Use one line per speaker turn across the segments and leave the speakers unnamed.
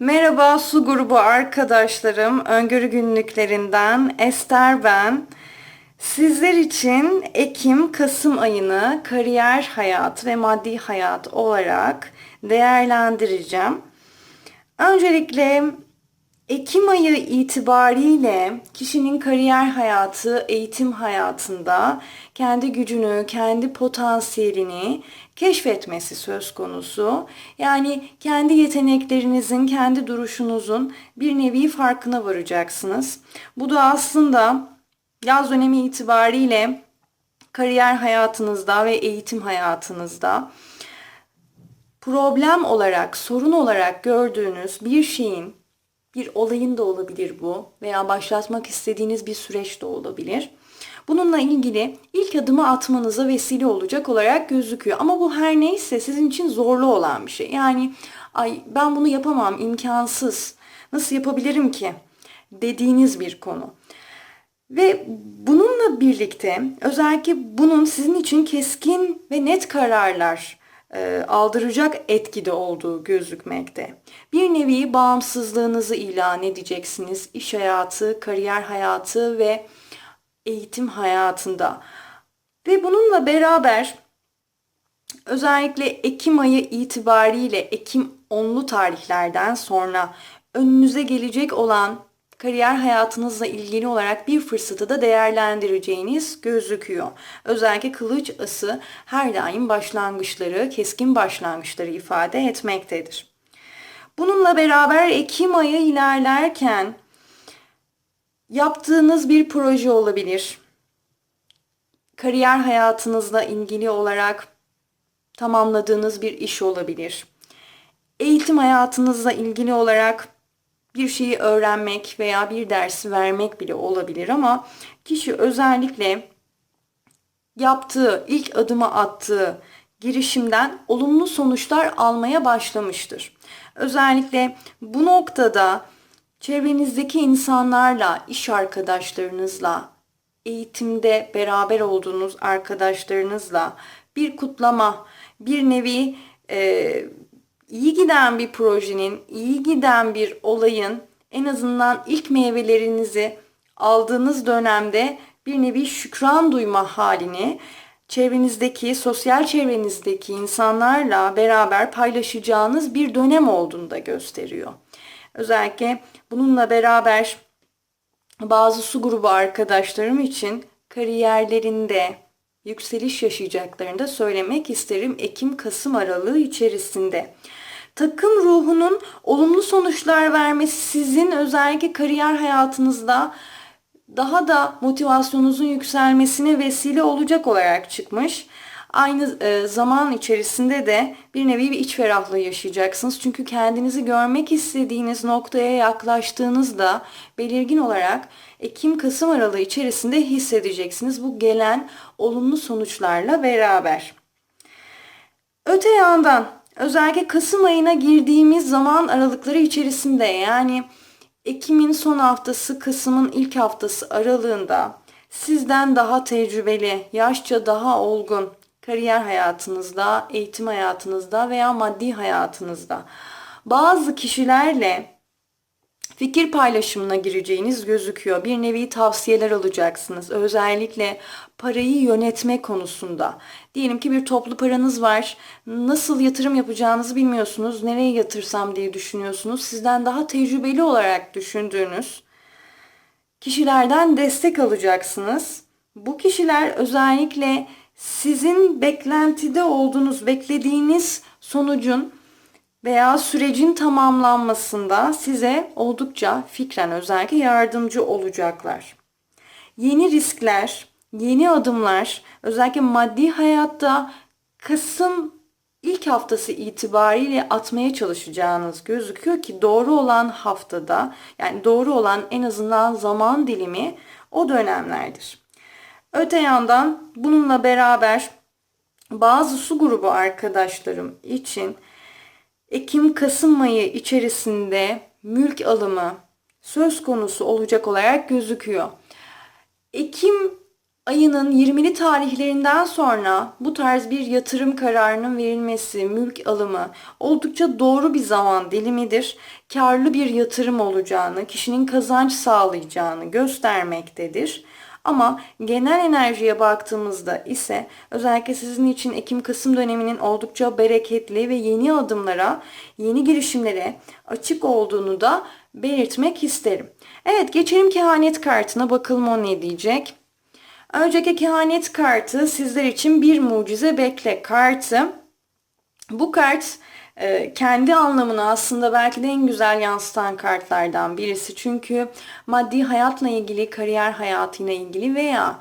Merhaba su grubu arkadaşlarım. Öngörü günlüklerinden Ester ben. Sizler için Ekim-Kasım ayını kariyer hayat ve maddi hayat olarak değerlendireceğim. Öncelikle Ekim ayı itibariyle kişinin kariyer hayatı, eğitim hayatında kendi gücünü, kendi potansiyelini keşfetmesi söz konusu. Yani kendi yeteneklerinizin, kendi duruşunuzun bir nevi farkına varacaksınız. Bu da aslında yaz dönemi itibariyle kariyer hayatınızda ve eğitim hayatınızda problem olarak, sorun olarak gördüğünüz bir şeyin bir olayın da olabilir bu veya başlatmak istediğiniz bir süreç de olabilir. Bununla ilgili ilk adımı atmanıza vesile olacak olarak gözüküyor. Ama bu her neyse sizin için zorlu olan bir şey. Yani ay ben bunu yapamam, imkansız. Nasıl yapabilirim ki? dediğiniz bir konu. Ve bununla birlikte özellikle bunun sizin için keskin ve net kararlar e, aldıracak etkide olduğu gözükmekte. Bir nevi bağımsızlığınızı ilan edeceksiniz. İş hayatı, kariyer hayatı ve eğitim hayatında. Ve bununla beraber özellikle Ekim ayı itibariyle Ekim onlu tarihlerden sonra önünüze gelecek olan kariyer hayatınızla ilgili olarak bir fırsatı da değerlendireceğiniz gözüküyor. Özellikle kılıç ası her daim başlangıçları, keskin başlangıçları ifade etmektedir. Bununla beraber Ekim ayı ilerlerken yaptığınız bir proje olabilir. Kariyer hayatınızla ilgili olarak tamamladığınız bir iş olabilir. Eğitim hayatınızla ilgili olarak bir şeyi öğrenmek veya bir dersi vermek bile olabilir ama kişi özellikle yaptığı, ilk adımı attığı girişimden olumlu sonuçlar almaya başlamıştır. Özellikle bu noktada çevrenizdeki insanlarla, iş arkadaşlarınızla, eğitimde beraber olduğunuz arkadaşlarınızla bir kutlama, bir nevi e, iyi giden bir projenin, iyi giden bir olayın en azından ilk meyvelerinizi aldığınız dönemde bir nevi şükran duyma halini çevrenizdeki, sosyal çevrenizdeki insanlarla beraber paylaşacağınız bir dönem olduğunu da gösteriyor. Özellikle bununla beraber bazı su grubu arkadaşlarım için kariyerlerinde yükseliş yaşayacaklarını da söylemek isterim Ekim-Kasım aralığı içerisinde. Takım ruhunun olumlu sonuçlar vermesi sizin özellikle kariyer hayatınızda daha da motivasyonunuzun yükselmesine vesile olacak olarak çıkmış. Aynı e, zaman içerisinde de bir nevi bir iç ferahlığı yaşayacaksınız. Çünkü kendinizi görmek istediğiniz noktaya yaklaştığınızda belirgin olarak Ekim-Kasım aralığı içerisinde hissedeceksiniz bu gelen olumlu sonuçlarla beraber. Öte yandan özellikle Kasım ayına girdiğimiz zaman aralıkları içerisinde yani Ekim'in son haftası, Kasım'ın ilk haftası aralığında sizden daha tecrübeli, yaşça daha olgun, kariyer hayatınızda, eğitim hayatınızda veya maddi hayatınızda bazı kişilerle fikir paylaşımına gireceğiniz gözüküyor. Bir nevi tavsiyeler alacaksınız. Özellikle parayı yönetme konusunda. Diyelim ki bir toplu paranız var. Nasıl yatırım yapacağınızı bilmiyorsunuz. Nereye yatırsam diye düşünüyorsunuz. Sizden daha tecrübeli olarak düşündüğünüz kişilerden destek alacaksınız. Bu kişiler özellikle sizin beklentide olduğunuz, beklediğiniz sonucun veya sürecin tamamlanmasında size oldukça fikren özellikle yardımcı olacaklar. Yeni riskler, yeni adımlar, özellikle maddi hayatta Kasım ilk haftası itibariyle atmaya çalışacağınız gözüküyor ki doğru olan haftada yani doğru olan en azından zaman dilimi o dönemlerdir. Öte yandan bununla beraber bazı su grubu arkadaşlarım için Ekim-Kasım ayı içerisinde mülk alımı söz konusu olacak olarak gözüküyor. Ekim ayının 20'li tarihlerinden sonra bu tarz bir yatırım kararının verilmesi, mülk alımı oldukça doğru bir zaman dilimidir. Karlı bir yatırım olacağını, kişinin kazanç sağlayacağını göstermektedir. Ama genel enerjiye baktığımızda ise özellikle sizin için Ekim-Kasım döneminin oldukça bereketli ve yeni adımlara, yeni girişimlere açık olduğunu da belirtmek isterim. Evet geçelim kehanet kartına bakalım o ne diyecek. Önceki kehanet kartı sizler için bir mucize bekle kartı. Bu kart kendi anlamını aslında belki de en güzel yansıtan kartlardan birisi. Çünkü maddi hayatla ilgili, kariyer hayatıyla ilgili veya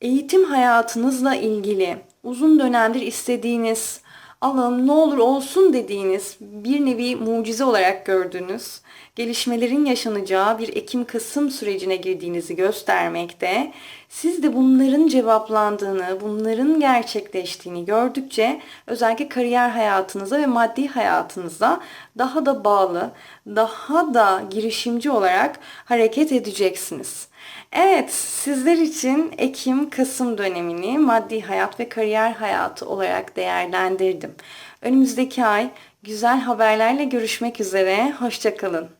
eğitim hayatınızla ilgili uzun dönemdir istediğiniz Allah'ım ne olur olsun dediğiniz bir nevi mucize olarak gördüğünüz gelişmelerin yaşanacağı bir Ekim-Kasım sürecine girdiğinizi göstermekte. Siz de bunların cevaplandığını, bunların gerçekleştiğini gördükçe özellikle kariyer hayatınıza ve maddi hayatınıza daha da bağlı, daha da girişimci olarak hareket edeceksiniz. Evet, sizler için Ekim-Kasım dönemini maddi hayat ve kariyer hayatı olarak değerlendirdim. Önümüzdeki ay güzel haberlerle görüşmek üzere. Hoşçakalın.